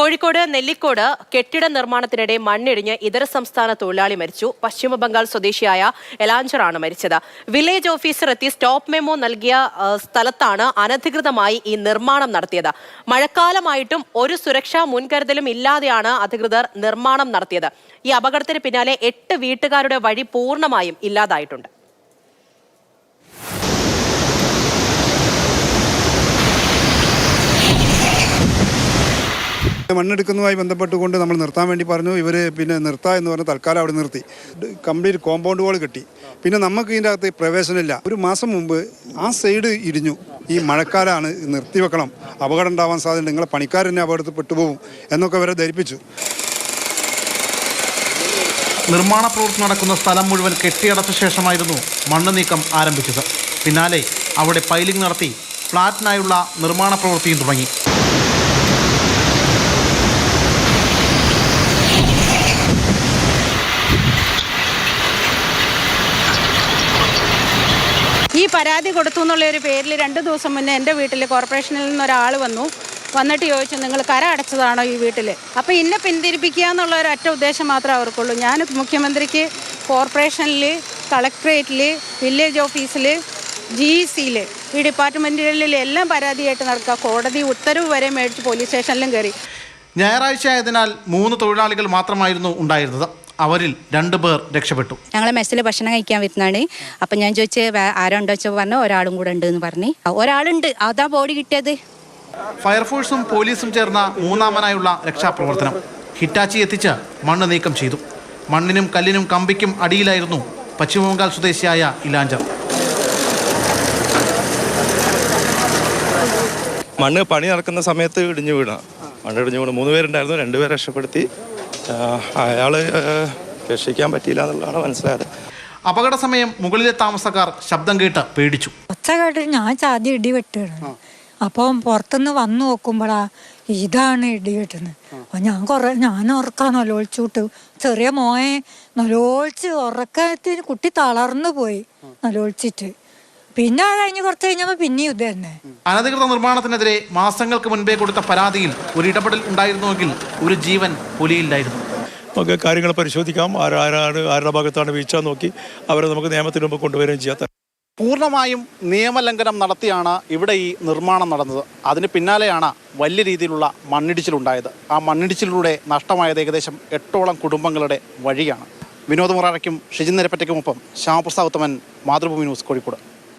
കോഴിക്കോട് നെല്ലിക്കോട് കെട്ടിട നിർമ്മാണത്തിനിടെ മണ്ണിടിഞ്ഞ് ഇതര സംസ്ഥാന തൊഴിലാളി മരിച്ചു. പശ്ചിമ ബംഗാൾ സ്വദേശിയായ എലാഞ്ചറാണ് മരിച്ചത്. വില്ലേജ് ഓഫീസർ എത്തി സ്റ്റോപ്പ് മെമ്മോ നൽകിയ സ്ഥലത്താണ് അനധികൃതമായി ഈ നിർമ്മാണം നടത്തിയത്. മഴക്കാലമായിട്ടും ഒരു സുരക്ഷാ മുൻകരുതലും ഇല്ലാതെയാണ് അധികൃതർ നിർമ്മാണം നടത്തിയത്. ഈ അപകടത്തിന് പിന്നാലെ എട്ട് വീട്ടുകാരുടെ വഴി പൂർണമായും ഇല്ലാതായിട്ടുണ്ട്. മണ്ണെടുക്കുന്നതുമായി ബന്ധപ്പെട്ടുകൊണ്ട് നമ്മൾ നിർത്താൻ വേണ്ടി പറഞ്ഞു. ഇവർ പിന്നെ നിർത്താം എന്ന് പറഞ്ഞാൽ തൽക്കാലം അവിടെ നിർത്തി. കംപ്ലീറ്റ് കോമ്പൗണ്ട് വാൾ കെട്ടി. പിന്നെ നമുക്ക് ഇതിന്റെ അകത്ത് പ്രവേശനമില്ല. ഒരു മാസം മുമ്പ് ആ സൈഡ് ഇടിഞ്ഞു. ഈ മഴക്കാലമാണ് നിർത്തി നിർത്തിവെക്കണം. അപകടം ഉണ്ടാവാൻ സാധ്യത നിങ്ങളെ പണിക്കാർ തന്നെ അപകടത്തിൽ പെട്ടുപോകും എന്നൊക്കെ അവരെ ധരിപ്പിച്ചു. നിർമ്മാണ പ്രവൃത്തി നടക്കുന്ന സ്ഥലം മുഴുവൻ കെട്ടിയടച്ച ശേഷമായിരുന്നു മണ്ണ് നീക്കം ആരംഭിച്ചത്. പിന്നാലെ അവിടെ പൈലിംഗ് നടത്തി ഫ്ളാറ്റിനായുള്ള നിർമ്മാണ പ്രവൃത്തിയും തുടങ്ങി. പരാതി കൊടുത്തു എന്നുള്ള ഒരു പേരിൽ രണ്ട് ദിവസം മുന്നേ എന്റെ വീട്ടിൽ കോർപ്പറേഷനിൽ നിന്ന് ഒരാൾ വന്നു. വന്നിട്ട് ചോദിച്ചു നിങ്ങൾ കര അടച്ചതാണോ ഈ വീട്ടിൽ? അപ്പോൾ ഇന്നെ പിന്തിരിപ്പിക്കുക എന്നുള്ള ഒരു ഒറ്റ ഉദ്ദേശം മാത്രമേ അവർക്കുള്ളൂ. ഞാൻ മുഖ്യമന്ത്രിക്ക് കോർപ്പറേഷനിൽ കളക്ട്രേറ്റിൽ വില്ലേജ് ഓഫീസിൽ ജി സിയിൽ ഈ ഡിപ്പാർട്ട്മെന്റുകളിൽ എല്ലാം പരാതിയായിട്ട് നടക്കുക. കോടതി ഉത്തരവ് വരെ മേടിച്ച് പോലീസ് സ്റ്റേഷനിലും കയറി. ഞായറാഴ്ച ആയതിനാൽ മൂന്ന് തൊഴിലാളികൾ മാത്രമായിരുന്നു ഉണ്ടായിരുന്നത്. അവരിൽ രണ്ടു പേർ രക്ഷപ്പെട്ടു. ഞങ്ങൾ മെസ്സിൽ ഭക്ഷണം കഴിക്കാൻ വരുന്നതാണ് അപ്പം ഞാൻ ചോദിച്ച് "വേ- ആരുണ്ടോ വെച്ചാൽ പറഞ്ഞു ഒരാളും കൂടെ ഉണ്ട് എന്ന് പറഞ്ഞ്. ഒരാളുണ്ട്. അതാ ബോഡി കിട്ടിയത്. ഫയർഫോഴ്സും പോലീസും ചേർന്ന മൂന്നാമനായുള്ള രക്ഷാപ്രവർത്തനം. ഹിറ്റാച്ചി എത്തിച്ച് മണ്ണ് നീക്കം ചെയ്തു. മണ്ണിനും കല്ലിനും കമ്പിക്കും അടിയിലായിരുന്നു പശ്ചിമബംഗാൾ സ്വദേശിയായ ഇലാഞ്ചർ. മണ്ണ് പണി നടക്കുന്ന സമയത്ത് ഇടിഞ്ഞു വീണ. മണ്ണ് ഇടിഞ്ഞു വീണ്. മൂന്ന് പേരുണ്ടായിരുന്നു. രണ്ടുപേരെ രക്ഷപ്പെടുത്തി. ആ, അയാൾ രക്ഷിക്കാൻ പറ്റിയില്ല എന്നുള്ളതാണ് മനസ്സിലായത്. അപകട സമയം മുകളിലെ താമസക്കാർ ശബ്ദം കേട്ട് പേടിച്ചു. ഒച്ച കേട്ടിട്ട് ഞാൻ ചാതി ഇടി വെട്ടുകയാണ്. അപ്പം പുറത്തുനിന്ന് വന്നു നോക്കുമ്പോഴാ ഇതാണ് ഇടി വെട്ടുന്നത്. അപ്പൊ ഞാൻ കുറെ ഞാൻ ഉറക്കാൻ നലോളിച്ചുവിട്ട് ചെറിയ മോയെ നൊലോളിച്ച് ഉറക്കത്തിന് കുട്ടി തളർന്നു പോയി. നൊലോളിച്ചിട്ട് പിന്നെ അത് കഴിഞ്ഞ് കുറച്ച് കഴിഞ്ഞപ്പോ പിന്നെയും ഇത് തന്നെ. അനധികൃത നിർമ്മാണത്തിനെതിരെ മാസങ്ങൾക്ക് മുൻപേ കൊടുത്ത പരാതിയിൽ ഒരു ഇടപെടൽ ഉണ്ടായിരുന്നുവെങ്കിൽ ഒരു ജീവൻ പുലിയില്ലായിരുന്നു നമുക്ക് കാര്യങ്ങൾ പരിശോധിക്കാം. ആരാരാണ് ആരുടെ ഭാഗത്താണ് വീഴ്ച നോക്കി അവരെ നമുക്ക് നിയമത്തിന് മുമ്പ് കൊണ്ടുവരികയും ചെയ്യാത്ത പൂർണമായും നിയമലംഘനം നടത്തിയാണ് ഇവിടെ ഈ നിർമ്മാണം നടന്നത്. അതിന് പിന്നാലെയാണ് വലിയ രീതിയിലുള്ള മണ്ണിടിച്ചിലുണ്ടായത്. ആ മണ്ണിടിച്ചിലൂടെ നഷ്ടമായത് ഏകദേശം എട്ടോളം കുടുംബങ്ങളുടെ വഴിയാണ്. വിനോദ് മുറാറയ്ക്കും ഷിജിൻ നിരപ്പറ്റയ്ക്കുമൊപ്പം ശ്യാമപ്രസാദ് ഉത്തമൻ മാതൃഭൂമി ന്യൂസ് കോഴിക്കോട്.